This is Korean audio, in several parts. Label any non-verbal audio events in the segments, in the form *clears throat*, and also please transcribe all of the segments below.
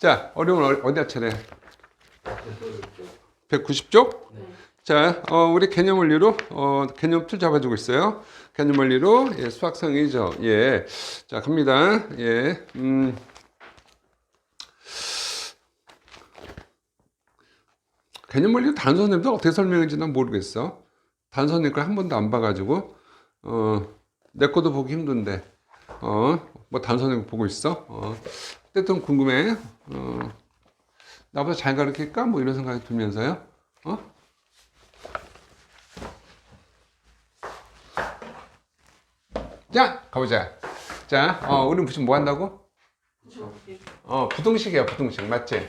자, 어려운 어- 어디다 차례? 190쪽? 자, 어, 우리 개념 원리로, 어, 개념 틀 잡아주고 있어요. 개념 원리로, 예, 수학성이죠. 예. 자, 갑니다. 예, 음. 개념 원리 단선님도 어떻게 설명했는지 난 모르겠어. 단선님 걸한 번도 안 봐가지고, 어, 내 것도 보기 힘든데, 어, 뭐 단선님 보고 있어? 어, 어쨌든 궁금해. 어, 나보다 잘 가르칠까? 뭐 이런 생각이 들면서요. 어? 자, 가보자. 자, 어, 우리 무슨 뭐 한다고? 어, 부동식이야, 부동식. 맞지?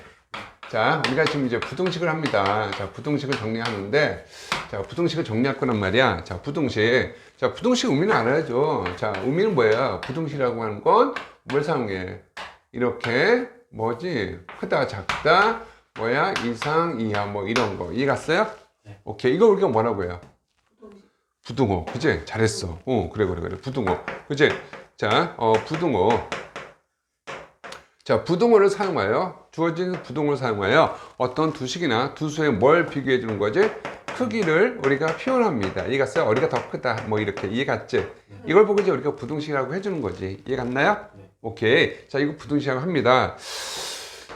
자, 우리가 지금 이제 부동식을 합니다. 자, 부동식을 정리하는데, 자, 부동식을 정리할 거란 말이야. 자, 부동식. 자, 부동식 의미는 알아야죠. 자, 의미는 뭐야? 부동식이라고 하는 건 뭘 사용해? 이렇게, 뭐지? 크다, 작다, 뭐야? 이상, 이하, 뭐 이런 거. 이해 갔어요? 오케이. 이거 우리가 뭐라고 해요? 부등호. 그지? 잘했어. 어, 그래, 그래, 그래. 부등호. 그지? 자, 어, 부등호. 자, 부등호를 사용하여, 주어진 부등호를 사용하여 어떤 두 식이나 두 수에 뭘 비교해 주는 거지? 크기를 우리가 표현합니다. 이해 갔어요? 어리가 더 크다. 뭐 이렇게. 이해 갔지? 이걸 보고 이제 우리가 부등식이라고 해주는 거지. 이해 갔나요? 오케이. 자, 이거 부등식이라고 합니다.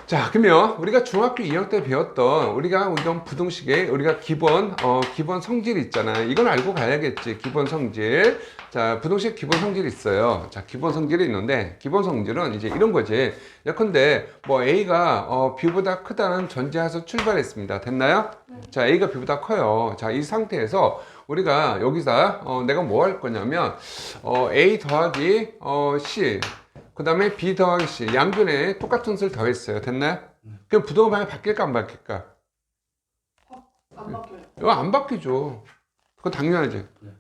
자, 그러면 우리가 중학교 2학년 때 배웠던 우리가 이런 부등식의 우리가 기본 어 기본 성질 있잖아. 이건 알고 가야겠지. 기본 성질. 자, 부등식 기본 성질이 있어요. 자, 기본 성질이 있는데 기본 성질은 이제 이런 거지. 예컨대 뭐 A가 어 B보다 크다는 전제에서 출발했습니다. 됐나요? 자, A가 B보다 커요. 자, 이 상태에서 우리가 여기서 어 내가 뭐 할 거냐면 어 A 더하기 어 C 그 다음에 B 더하기 C 양변에 똑같은 수를 더했어요. 됐나요? 그럼 부동호 방향이 바뀔까 안 바뀔까? 안 바뀌어요. 이거 안 바뀌죠. 그건 당연하지. 이거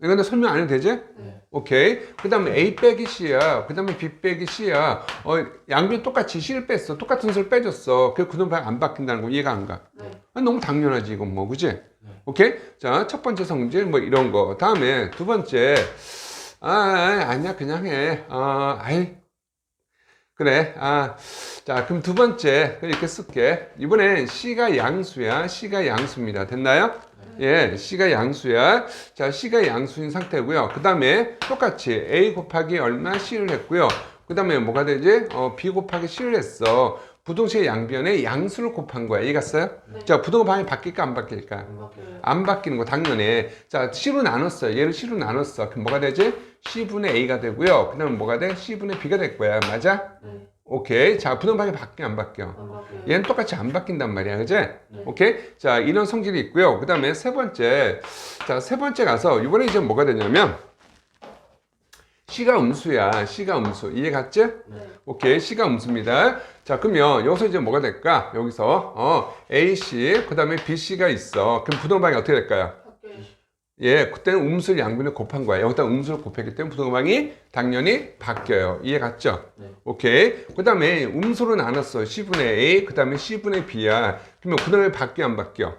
근데 설명 안 해도 되지? 네. 오케이. 그 다음에 A 빼기 C야. 그 다음에 B 빼기 C야. 어, 양변 똑같이 C를 뺐어. 똑같은 수를 빼줬어. 그 부동호 방향 안 바뀐다는 거 이해가 안 가. 네. 아, 너무 당연하지, 이건 뭐, 그지? 오케이? 자, 첫 번째 성질, 뭐, 이런 거. 다음에, 두 번째, 아, 아, 아니야, 그냥 해. 아, 아이. 그래, 아. 자, 그럼 두 번째, 이렇게 쓸게. 이번엔 C가 양수야. C가 양수입니다. 됐나요? 예, C가 양수야. 자, C가 양수인 상태고요. 그 다음에 똑같이 A 곱하기 얼마 C를 했고요. 그 다음에 뭐가 되지? 어, B 곱하기 C를 했어. 부동식의 양변에 양수를 곱한 거야. 이해갔어요? 네. 자, 부동호 방향이 바뀔까 안 바뀔까? 안. 안 바뀌는 거 당연히. 자, C로 나눴어. 얘를 C로 나눴어. 그럼 뭐가 되지? C분의 A가 되고요. 그 다음에 뭐가 돼? C분의 B가 될 거야. 맞아? 네. 오케이. 자, 부동호 방향이 바뀌어 안 바뀌어? 안 바뀌어요. 얘는 똑같이 안 바뀐단 말이야. 그지? 오케이? 자, 이런 성질이 있고요. 그 다음에 세 번째. 자, 세 번째 가서 이번에 이제 뭐가 되냐면 C가 음수야. C가 음수. 이해 갔지? 네. 오케이. C가 음수입니다. 자, 그러면 여기서 이제 뭐가 될까? 여기서 어, AC, 그 다음에 BC가 있어. 그럼 부동방이 어떻게 될까요? 예, 그때는 음수를 양변에 곱한 거야. 여기다 음수를 곱했기 때문에 부동방이 당연히 바뀌어요. 이해 갔죠? 네. 오케이. 그 다음에 음수로 나눴어. C분의 A, 그 다음에 C분의 B야. 그러면 부동방이 바뀌어, 안 바뀌어?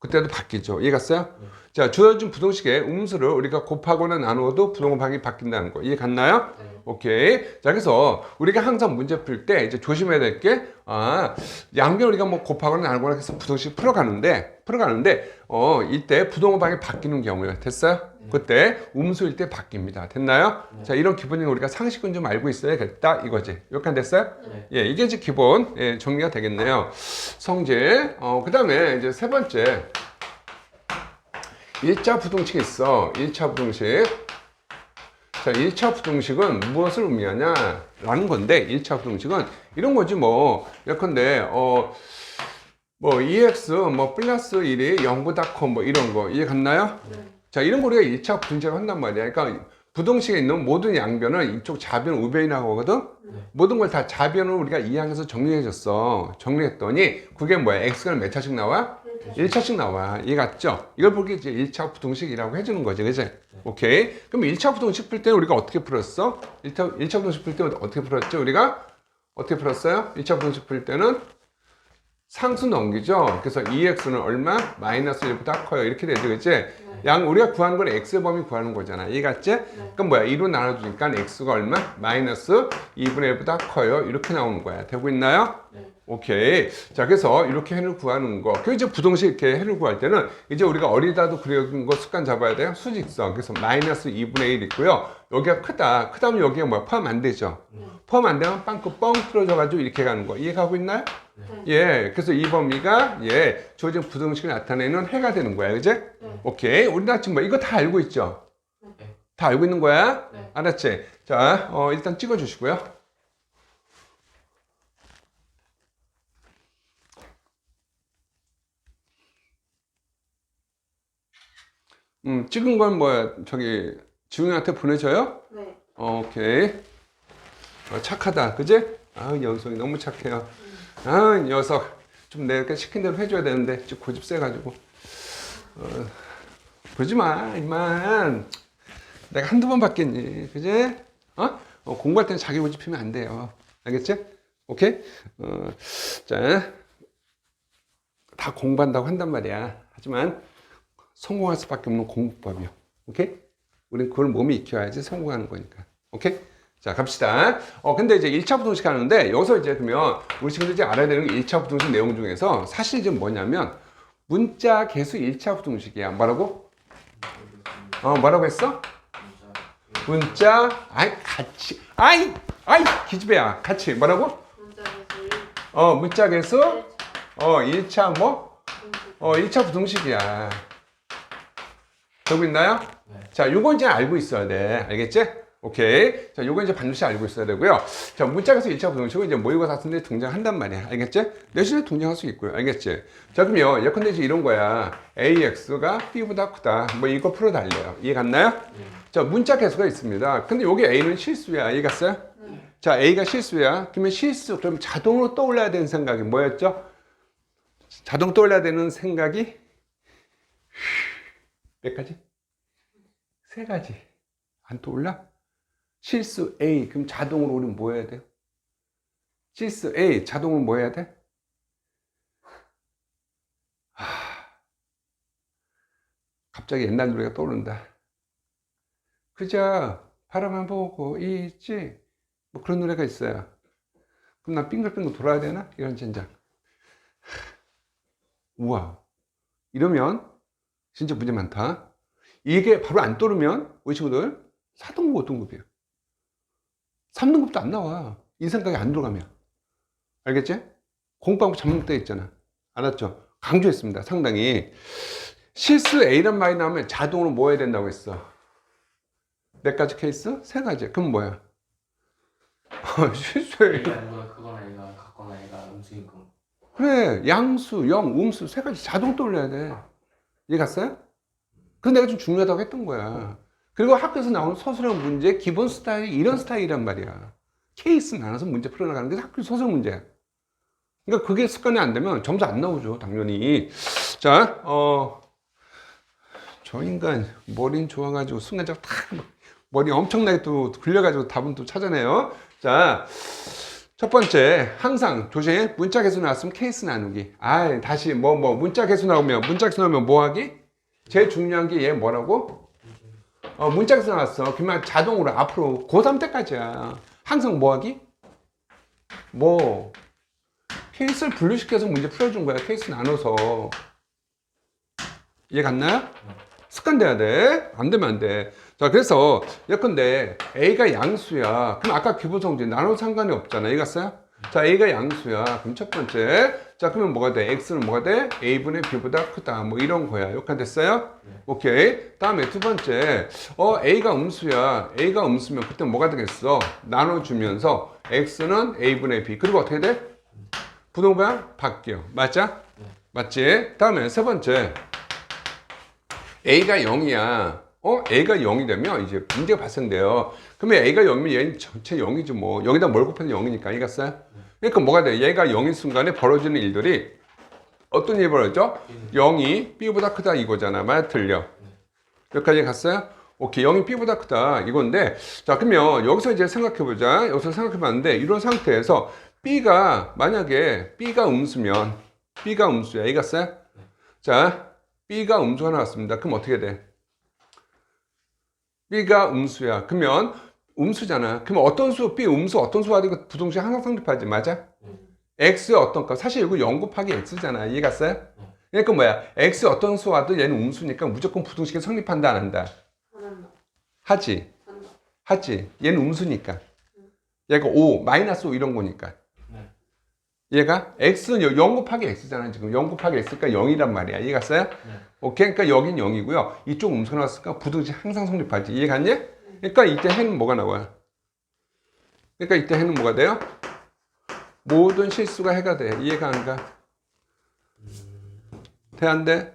그때도 바뀌죠. 이해 갔어요? 자, 주어진 부동식의 음수를 우리가 곱하거나 나누어도 부동방이 바뀐다는 거. 이해 갔나요? 네. 오케이. 자, 그래서 우리가 항상 문제 풀 때 이제 조심해야 될 게, 아, 양변 우리가 뭐 곱하거나 나누거나 해서 부동식 풀어가는데, 풀어가는데, 어, 이때 부동호방이 바뀌는 경우에 됐어요? 그때 음수일 때 바뀝니다. 됐나요? 자, 이런 기본적인 우리가 상식은 좀 알고 있어야겠다 이거지. 여기까지 됐어요? 네. 예, 이게 이제 기본, 예, 정리가 되겠네요. 성질. 어, 그 다음에 이제 세 번째. 1차 부동식이 있어. 1차 부동식. 자, 1차 부동식은 무엇을 의미하냐 라는 건데, 1차 부동식은 이런 거지, 뭐. 예컨대, 어, 뭐, EX, 뭐, 플러스 1이 0보다 커, 뭐, 이런 거. 이해 갔나요? 네. 자, 이런 거 우리가 1차 부동식을 한단 말이야. 그러니까, 부동식에 있는 모든 양변을 이쪽 좌변, 우변이라고 하거든? 모든 걸 다 좌변으로 우리가 이항해서 정리해줬어. 정리했더니, 그게 뭐야? X가 몇 차씩 나와? 1차씩 나와. 이해 갔죠? 이걸 보기 이제 1차 부동식이라고 해주는 거지. 그지? 오케이. 그럼 1차 부동식 풀 때는 우리가 어떻게 풀었어? 1차, 1차 부동식 풀 때는 어떻게 풀었죠? 우리가? 어떻게 풀었어요? 1차 부동식 풀 때는 상수 넘기죠. 그래서 2x는 얼마? 마이너스 1보다 커요. 이렇게 되죠. 그치? 네. 양 우리가 구하는 건 x의 범위 구하는 거잖아. 이해갔지? 네. 그럼 뭐야? 2로 나눠주니까 x가 얼마? 마이너스 2분의 1보다 커요. 이렇게 나오는 거야. 되고 있나요? 네. 오케이. 자, 그래서 이렇게 해를 구하는 거. 그 이제 부동식 이렇게 해를 구할 때는 이제 우리가 어리다도 그려준 거 습관 잡아야 돼요. 수직선. 그래서 마이너스 2분의 1 있고요. 여기가 크다. 크다면 여기가 뭐야? 포함 안 되죠. 네. 포함 안 되면 빵꾸 뻥 뚫어져가지고 이렇게 가는 거. 이해가고 있나요? 네. 예. 그래서 이 범위가 예. 주어진 부동식을 나타내는 해가 되는 거야. 그제? 네. 오케이. 우리나 지금 뭐 이거 다 알고 있죠? 네. 다 알고 있는 거야? 네. 알았지? 자, 어, 일단 찍어주시고요. 음, 찍은 건 뭐야? 저기, 지웅이한테 보내줘요? 네. 어, 오케이. 어, 착하다. 그지? 아, 영성이 너무 착해요. 아, 이 녀석. 좀 내가 시킨 대로 해줘야 되는데, 좀 고집 세가지고. 어, 그러지 마, 이만. 내가 한두 번 받겠니. 그지? 어? 어, 공부할 때는 자기 고집 피면 안 돼요. 알겠지? 오케이? 어, 자. 다 공부한다고 한단 말이야. 하지만, 성공할 수밖에 없는 공부법이요. 오케이? 우린 그걸 몸이 익혀야지 성공하는 거니까. 오케이? 자, 갑시다. 어, 근데 이제 1차 부동식 하는데, 여기서 이제 그러면 우리 친구들이 이제 알아야 되는 게 1차 부동식 내용 중에서 사실 이제 뭐냐면, 문자 개수 1차 부동식이야. 뭐라고? 어, 뭐라고 했어? 문자, 아이, 같이, 아이, 아이, 기집애야. 같이. 뭐라고? 어, 문자 개수, 1차 어, 1차 뭐? 어, 1차 부동식이야. 되고 있나요? 네. 자, 요거 이제 알고 있어야 돼. 알겠지? 오케이. 자, 요거 이제 반드시 알고 있어야 되고요. 자, 문짝에서 1차 부동식은 이제 모의고 사선들이 등장한단 말이야. 알겠지? 내신에 등장할 수 있고요. 알겠지? 자, 그러면 예컨대 이제 이런 거야. AX가 B보다 크다. 뭐 이거 풀어 달래요. 이해 갔나요? 자, 문자 개수가 있습니다. 근데 여기 A는 실수야. 이해 갔어요? 네. 자, A가 실수야. 그러면 실수. 그럼 자동으로 떠올라야 되는 생각이 뭐였죠? 자동 떠올라야 되는 생각이 몇 가지? 세 가지. 안 떠올라? 실수 A. 그럼 자동으로 우리는 뭐 해야 돼요? 실수 A. 자동으로 뭐 해야 돼? 하... 갑자기 옛날 노래가 떠오른다. 그저 바라만 보고 있지. 뭐 그런 노래가 있어요. 그럼 난 빙글빙글 돌아야 되나? 이런 젠장. 우와. 이러면 진짜 문제 많다. 이게 바로 안 떠오르면 우리 친구들 4등급, 5등급이에요. 3등급도 안 나와. 이 생각이 안 들어가면. 알겠지? 공부하고 잡는 때 있잖아. 알았죠? 강조했습니다. 상당히. 실수 A란 말이 나오면 자동으로 뭐 해야 된다고 했어? 몇 가지 케이스? 세 가지. 그럼 뭐야? *laughs* 실수 A. A가 누가 크거나 A가 같거나 A가 음수인 거. 그래 양수, 영, 음수 세 가지 자동 떠올려야 돼 이해 갔어요? 그래서 내가 좀 중요하다고 했던 거야 그리고 학교에서 나오는 서술형 문제 기본 스타일이 이런 스타일이란 말이야 케이스 나눠서 문제 풀어나가는 게 학교 서술 문제야 그러니까 그게 습관이 안 되면 점수 안 나오죠 당연히 자, 어, 저 인간 머리는 좋아가지고 순간적으로 탁막 머리 엄청나게 또 굴려가지고 답은 또 찾아내요 자 첫 번째, 항상 조심. 문자 개수 나왔으면 케이스 나누기. 아, 다시 뭐 뭐 문자 개수 나오면 문자 개수 나오면 뭐 하기? 제일 중요한 게 얘 뭐라고? 어, 개수 나왔어. 그러면 자동으로 앞으로 고3 때까지야. 항상 뭐 하기? 뭐 케이스를 분류시켜서 문제 풀어준 거야. 케이스 나눠서. 이해 갔나요? 습관 돼야 돼. 안 되면 안 돼. 자, 그래서 예컨대 A가 양수야. 그럼 아까 기본 성질 나눠 상관이 없잖아. 이해 갔어요? 자, A가 양수야. 그럼 첫 번째. 자, 그러면 뭐가 돼? X는 뭐가 돼? A분의 B보다 크다. 뭐 이런 거야. 욕한 됐어요? 오케이. 다음에 두 번째. 어, A가 음수야. A가 음수면 그때 뭐가 되겠어? 나눠주면서 X는 A분의 B. 그리고 어떻게 돼? 부동반 바뀌어. 맞자? 맞지? 다음에 세 번째. A가 0이야. 어? A가 0이 되면 이제 문제가 발생돼요. 그러면 A가 0이면 얘는 전체 0이죠 뭐. 여기다 뭘 곱해도 0이니까. 이겼어요? 그러니까 뭐가 돼? 얘가 0인 순간에 벌어지는 일들이 어떤 일이 벌어져? 0이 B보다 크다 이거잖아. 맞아? 틀려. 여기까지 갔어요? 오케이. 0이 B보다 크다. 이건데, 자, 그러면 여기서 이제 생각해보자. 여기서 생각해봤는데, 이런 상태에서 B가, 만약에 B가 음수면, B가 음수야. 이겼어요? 자, B가 음수가 나왔습니다. 그럼 어떻게 돼? B가 음수야. 그러면 음수잖아. 그러면 어떤 수, B 음수 어떤 수가 되고 부동식 항상 성립하지. 맞아? X의 어떤 값. 사실 이거 0 곱하기 X잖아. 이해 갔어요? 그러니까 뭐야? X 어떤 수 와도 얘는 음수니까 무조건 부동식이 성립한다 안 한다? 하지. 하지. 얘는 음수니까. 얘가 5, 마이너스 5 이런 거니까. 네. 얘가 x는 0 곱하기 x잖아 지금 0 곱하기 x니까 0이란 말이야 이해 갔어요? 네. 오케이 그러니까 여긴 0이고요 이쪽 음수가 나왔으니까 부등식 항상 성립하지 이해 갔니? 그러니까 이때 해는 뭐가 나와요? 그러니까 이때 해는 뭐가 돼요? 모든 실수가 해가 돼 이해가 안 가? 돼안 돼?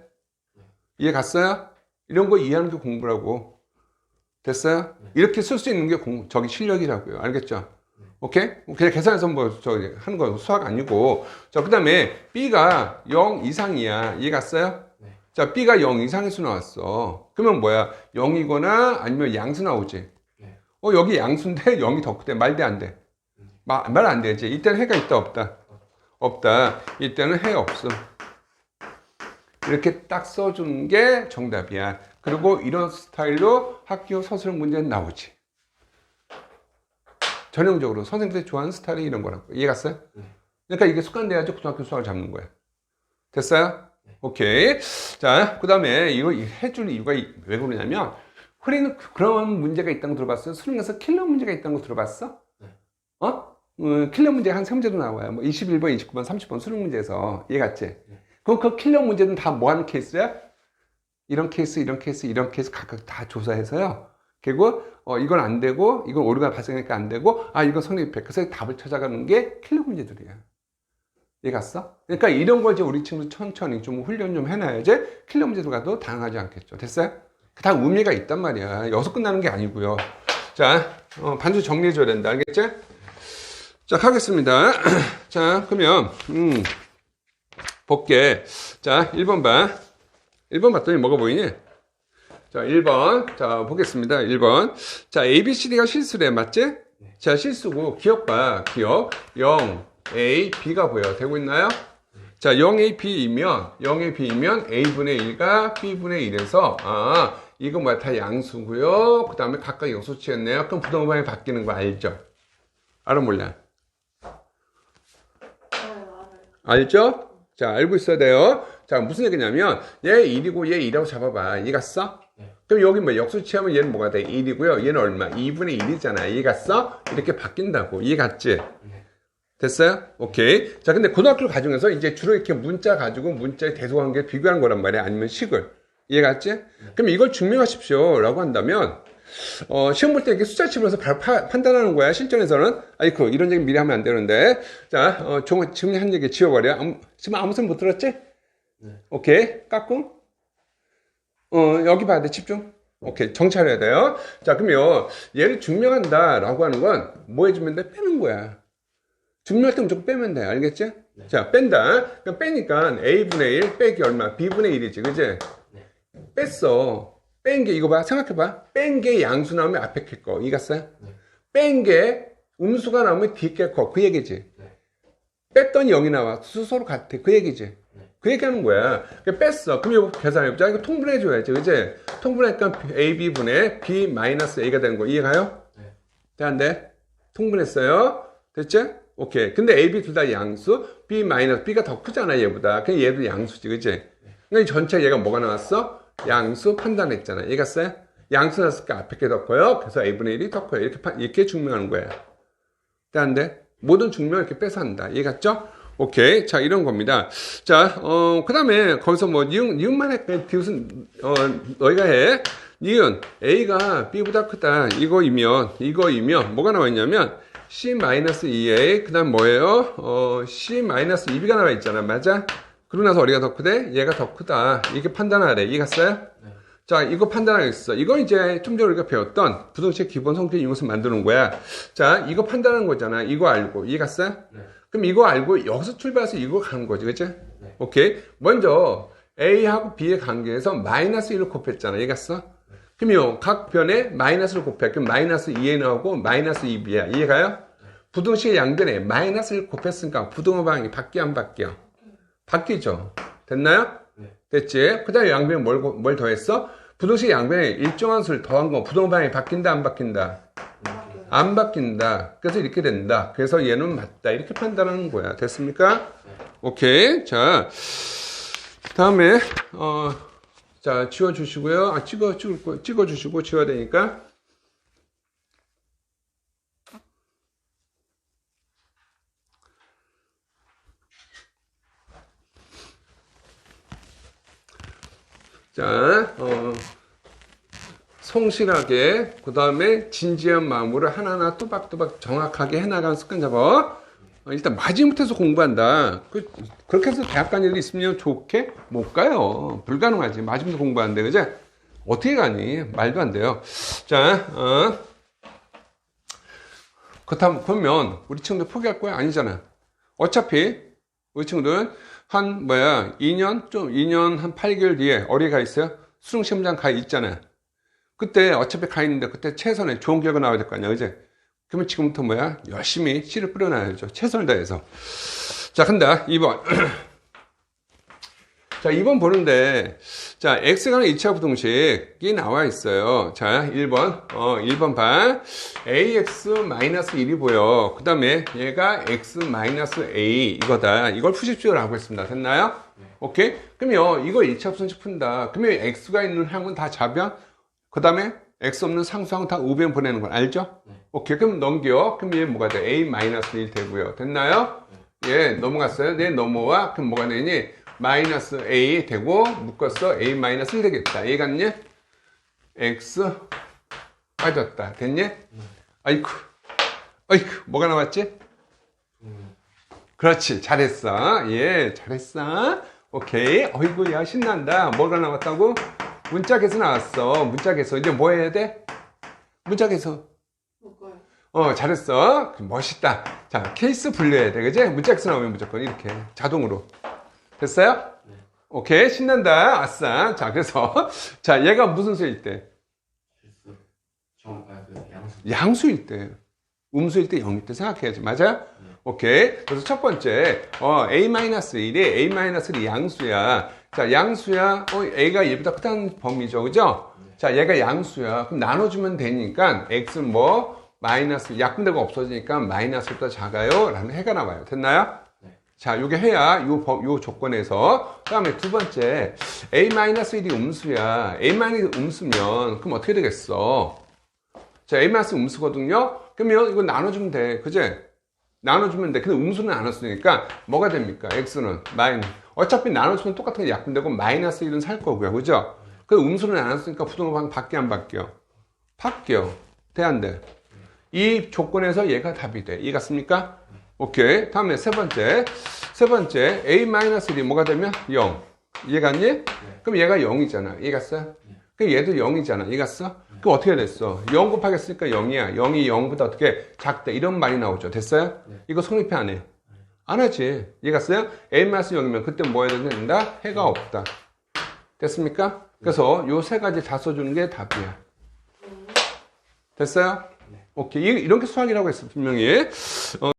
이해 갔어요? 이런 거 이해하는 게 공부라고 됐어요? 이렇게 쓸 수 있는 게 공, 저기 실력이라고요 알겠죠? 오케이? 그냥 계산해서 뭐, 저, 하는 거 수학 아니고. 자, 그 다음에 B가 0 이상이야. 이해 갔어요? 네. 자, B가 0 이상의 수 나왔어. 그러면 뭐야? 0이거나 아니면 양수 나오지? 네. 어, 여기 양수인데 *laughs* 0이 더 크대. 말돼, 안 돼? 말 안 되지. 이때는 해가 있다, 없다? 없다. 이때는 해 없음. 이렇게 딱 써주는 게 정답이야. 그리고 이런 스타일로 학교 서술 문제는 나오지. 전형적으로 선생님들이 좋아하는 스타일이 이런 거라고. 이해 갔어요? 네. 그러니까 이게 습관돼야지 고등학교 수학을 잡는 거야. 됐어요? 오케이. 자, 그 다음에 이거 해줄 이유가 이- 왜 그러냐면, 흐리는 그런 문제가 있다는 거 들어봤어요? 수능에서 킬러 문제가 있다는 거 들어봤어? 네. 어? 어, 킬러 문제 한 3문제도 나와요. 뭐 21번, 29번, 30번 수능 문제에서. 이해 갔지? 그럼 그 킬러 문제는 다 뭐 하는 케이스야? 이런 케이스, 이런 케이스, 이런 케이스 각각 다 조사해서요. 결국 어, 이건 안 되고 이건 오류가 발생하니까 안 되고 아 이건 성립해. 그래서 답을 찾아가는 게 킬러 문제들이야. 이해 갔어? 그러니까 이런 걸 이제 우리 친구 천천히 좀 훈련 좀 해놔야지 킬러 문제도 가도 당하지 않겠죠. 됐어요? 다 의미가 있단 말이야. 여기서 끝나는 게 아니고요. 자, 어, 반주 정리해줘야 된다. 알겠지? 자, 하겠습니다. *clears throat* 자, 그러면 음, 볼게. 자, 1번 봐. 1번 봤더니 뭐가 보이니? 자, 1번. 자, 보겠습니다. 1번. 자, A, B, C, D가 실수래. 맞지? 자, 실수고, 기억 봐. 기억. 0, A, B가 보여. 되고 있나요? 자, 0A, B이면, 0A, B이면 A분의 1가 B분의 1에서, 아, 이거 뭐야? 다 양수고요. 그 다음에 각각 요소치였네요. 그럼 부동반이 바뀌는 거 알죠? 알아 몰라? 알죠? 자, 알고 있어야 돼요. 자, 무슨 얘기냐면, 얘 1이고 얘 2라고 잡아봐. 이해 갔어? 네. 그럼 여기 뭐 역수치하면 얘는 뭐가 돼? 1이고요. 얘는 얼마? 2분의 1이잖아. 이해 갔어? 이렇게 바뀐다고. 이해 갔지? 됐어요? 오케이. 자, 근데 고등학교 과정에서 이제 주로 이렇게 문자 가지고 문자의 대소관계 비교하는 거란 말이야. 아니면 식을. 이해 갔지? 그럼 이걸 증명하십시오. 라고 한다면, 어, 시험 볼 때 이렇게 숫자 파- 판단하는 거야. 실전에서는. 아이쿠, 이런 얘기 미리 하면 안 되는데. 자, 어, 종- 지금 한 얘기 지워버려. 아무, 지금 아무 소리 못 들었지? 오케이. 깎고. 어, 여기 봐야 돼. 집중. 오케이. 정찰해야 돼요. 자, 그러면 얘를 증명한다 라고 하는 건 뭐 해주면 돼? 빼는 거야. 증명할 때 무조건 빼면 돼. 알겠지? 자, 뺀다. 그럼 빼니까 A분의 1 빼기 얼마? B분의 1이지. 그지? 뺐어. 뺀 게 이거 봐. 생각해봐. 뺀 게 양수 나오면 앞에 게 거. 이갔어요? 뺀게 음수가 나오면 뒤에 게 거. 그 얘기지. 뺐더니 0이 나와. 수서로 같아. 그 얘기지. 그 얘기하는 거야. 그러니까 뺐어. 그럼 이거 계산해보자. 이거 통분해줘야지. 그지? 통분하니까 A, B분의 B 마이너스 A가 되는 거. 이해가요? 네. 돼, 안 돼? 통분했어요. 됐지? 오케이. 근데 A, B 둘 다 양수. B 마이너스 B가 더 크잖아, 얘보다. 그냥 얘도 양수지. 그지? 그러니까 이 전체 얘가 뭐가 나왔어? 양수 판단했잖아. 이해갔어요 양수 나왔으니까 앞에 게 더 커요. 그래서 A분의 1이 더 커요. 이렇게, 파- 이렇게 증명하는 안 돼? 모든 증명을 이렇게 빼서 한다. 이해 갔죠? 오케이. 자, 이런 겁니다. 자, 어, 그 다음에 거기서 뭐, 니은, 니은만 해. 그냥 디귿은, 어, 너희가 해. 니은, A가 B보다 크다. 이거이면, 이거이면, 뭐가 나와 있냐면, C-2A, 그 다음 뭐예요? 어, C-2B가 나와 있잖아. 맞아? 그러고 나서 어디가 더 크대? 얘가 더 크다. 이렇게 판단하래. 이해 갔어요? 자, 이거 판단하겠어. 이거 이제 좀 전에 우리가 배웠던 부동식 기본 성질 이것을 만드는 거야. 자, 이거 판단하는 거잖아. 이거 알고. 이해 갔어요? 네. 그럼 이거 알고 여기서 출발해서 이거 가는 거지. 그치? 네. 오케이. 먼저 A하고 B의 관계에서 마이너스 1을 곱했잖아. 이해 갔어? 그럼요. 각 변에 마이너스를 곱해. 그럼 마이너스 2에 나오고 마이너스 2B야. 이해가요? 부동식의 양변에 마이너스를 곱했으니까 부동의 방향이 바뀌어 안 바뀌어? 바뀌죠. 됐나요? 네. 됐지? 그 다음에 양변에 뭘, 뭘 더했어? 부동식 양변에 일정한 수를 더한 거 부동 방향이 바뀐다 안 바뀐다? 안 바뀐다. 그래서 이렇게 된다. 그래서 얘는 맞다. 이렇게 판단하는 거야. 됐습니까? 오케이. 자, 다음에, 어, 자, 지워주시고요. 아, 찍어, 찍을 거, 찍어주시고, 지워야 되니까. 자, 어, 성실하게 그 다음에 진지한 마음으로 하나하나 또박또박 정확하게 해나가는 습관 어, 일단 마지못해서 공부한다. 그, 그렇게 해서 대학 간 일이 있으면 좋게 못 가요. 불가능하지. 마지못해 공부하는데 그제? 어떻게 가니? 말도 안 돼요. 자 어. 그렇다면 그러면 우리 친구들 포기할 거야? 아니잖아. 어차피 우리 친구들은 한 뭐야 2년 좀 2년 한 8개월 뒤에 어디 가 있어요? 수능 시험장 가 있잖아요 그때 어차피 가 있는데 그때 최선의 좋은 결과 나와야 될 거 아니야, 그제? 그러면 지금부터 뭐야? 열심히 씨를 뿌려놔야죠. 최선을 다해서. 자, 간다. 2번. *clears throat* 자, 2번 보는데, 자, X가 는 2차 부동식이 나와 있어요. 자, 1번. 어, 1번 봐. AX-1이 보여. 그 다음에 얘가 X-A 이거다. 이걸 푸십시오라고 하고 있습니다. 됐나요? 오케이? 그러면 이거 2차 부동식 푼다. 그러면 X가 있는 항은 다 좌변? 그 다음에 x 없는 상수항 다 우변 보내는 걸 알죠? 네. 오케이 그럼 넘겨 그럼 얘 뭐가 돼? a-1 되고요 됐나요? 예 넘어갔어요 네 넘어와 그럼 뭐가 되니? 마이너스 a 되고 묶었어 a-1 되겠다 이해갔니? x 빠졌다 됐니? 아이쿠 아이쿠 뭐가 나왔지? 그렇지 잘했어 예 잘했어 오케이 어이구 야 신난다 뭐가 나왔다고? 문짝에서 나왔어 문짝에서 이제 뭐 해야 돼? 문짝에서 뭘까요? 어 잘했어 멋있다 자 케이스 분류해야 돼 그지? 문짝에서 나오면 무조건 이렇게 자동으로 됐어요? 네. 오케이 신난다 아싸 자 그래서 *laughs* 자 얘가 무슨 수일 때? 아, 그 양수. 양수 일 때 음수일 때 0일 때 생각해야지 맞아? 오케이 그래서 첫 번째 어, a-1이 a-1이 양수야 자 양수야 어, a가 얘보다 크다는 범위죠 그죠? 자 얘가 양수야 그럼 나눠주면 되니까 x는 뭐 마이너스 약분되고 없어지니까 마이너스보다 작아요 라는 해가 나와요 됐나요? 네. 자, 요게 해야 요, 법- 요 조건에서. 그 다음에 두 번째, A-1이 음수야. A-1이 음수면, 그럼 어떻게 되겠어? 자, A-1 음수거든요? 그러면 이거 나눠주면 돼. 그제? 나눠주면 돼. 근데 음수는 나눴으니까 뭐가 됩니까? X는 마이너. 어차피 나눠주면 똑같은 게 약분되고 마이너스 1은 살 거고요. 그죠? 그 음수는 나눴으니까 부동방 바뀌어 안 바뀌어? 바뀌어. 돼, 안 돼? 이 조건에서 얘가 답이 돼. 이해 갔습니까? 오케이. 다음에 세 번째. 세 번째. A-1이 뭐가 되면 0. 이해 갔니? 그럼 얘가 0이잖아. 이해 갔어? 그럼 얘도 0이잖아. 이해 갔어? 그럼 어떻게 됐어? 0 곱하겠으니까 0이야. 0이 0보다 어떻게 작다. 이런 말이 나오죠. 됐어요? 네. 이거 성립해 안 해? 안 하지. 이해갔어요? A-0이면 그때 뭐 해야 된다? 해가 없다. 됐습니까? 그래서 요 세 가지 다 써주는 게 답이야. 됐어요? 오케이. 이- 이런 게 수학이라고 했어, 분명히. 어,